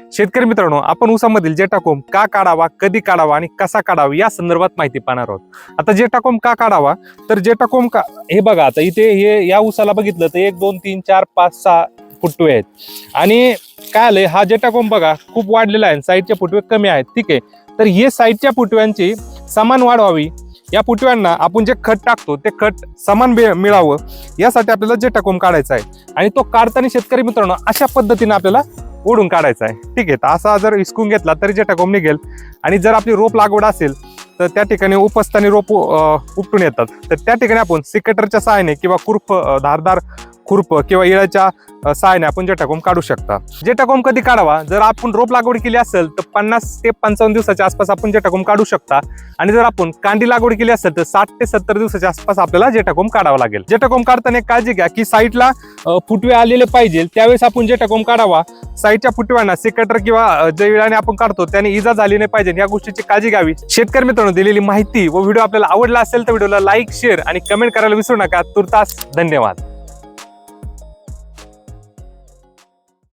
शेतकरी मित्रांनो आपण ऊसामधील जेटाकोम का काढावा कधी काढावा आणि कसा काढावा या संदर्भात माहिती पाहणार आहोत. आता जेटाकोम का काढावा? तर जेटाकोम का हे बघा आता इथे हे या ऊसाला बघितलं तर एक दोन तीन चार पाच सहा फुटवे आहेत. आणि काय आलंय? हा जेटाकोम बघा खूप वाढलेला आहे साईडचे फुटवे कमी आहेत. ठीक आहे? तर हे साईडच्या फुटव्यांची समान वाढ व्हावी. या फुटव्यांना आपण जे खत टाकतो ते खत समान बे- मिळावं. यासाठी आपल्याला जेटाकोम काढायचा आहे. आणि तो काढताना शेतकरी मित्रांनो अशा पद्धतीने आपल्याला ओढून काढायचा आहे. ठीक आहे तर असा जर हिसकून घेतला तरी जेटाकोम निघेल. आणि जर आपली रोप लागवड असेल तर त्या ठिकाणी उपसताना रोप उपटून येतात. तर त्या ठिकाणी आपण सिकेटरच्या सहाय्याने किंवा कुर्फ धारदार खुरप किंवा इळ्याच्या सहाय्याने आपण जेटाकोम काढू शकता. जेटाकोम कधी काढावा? जर आपण रोप लागवड केली असेल तर पन्नास ते पंचावन्न दिवसाच्या आसपास आपण जेटाकोम काढू शकता. आणि जर आपण कांडी लागवड केली असेल तर साठ ते सत्तर दिवसाच्या आसपास आपल्याला जेटाकोम काढावा लागेल. जेटाकोम काढताना एक काळजी घ्या की साईडला फुटवे आलेले पाहिजे. त्यावेळेस आपण जेटाकोम काढावा. साईडच्या फुटव्यांना सेकटर किंवा जे वेळाने आपण काढतो त्याने इजा झाली नाही पाहिजे. या गोष्टीची काळजी घ्यावी. शेतकरी मित्रांनो दिलेली माहिती व व्हिडिओ आपल्याला आवडला असेल तर व्हिडिओला लाईक शेअर आणि कमेंट करायला विसरू नका. तुर्तास धन्यवाद.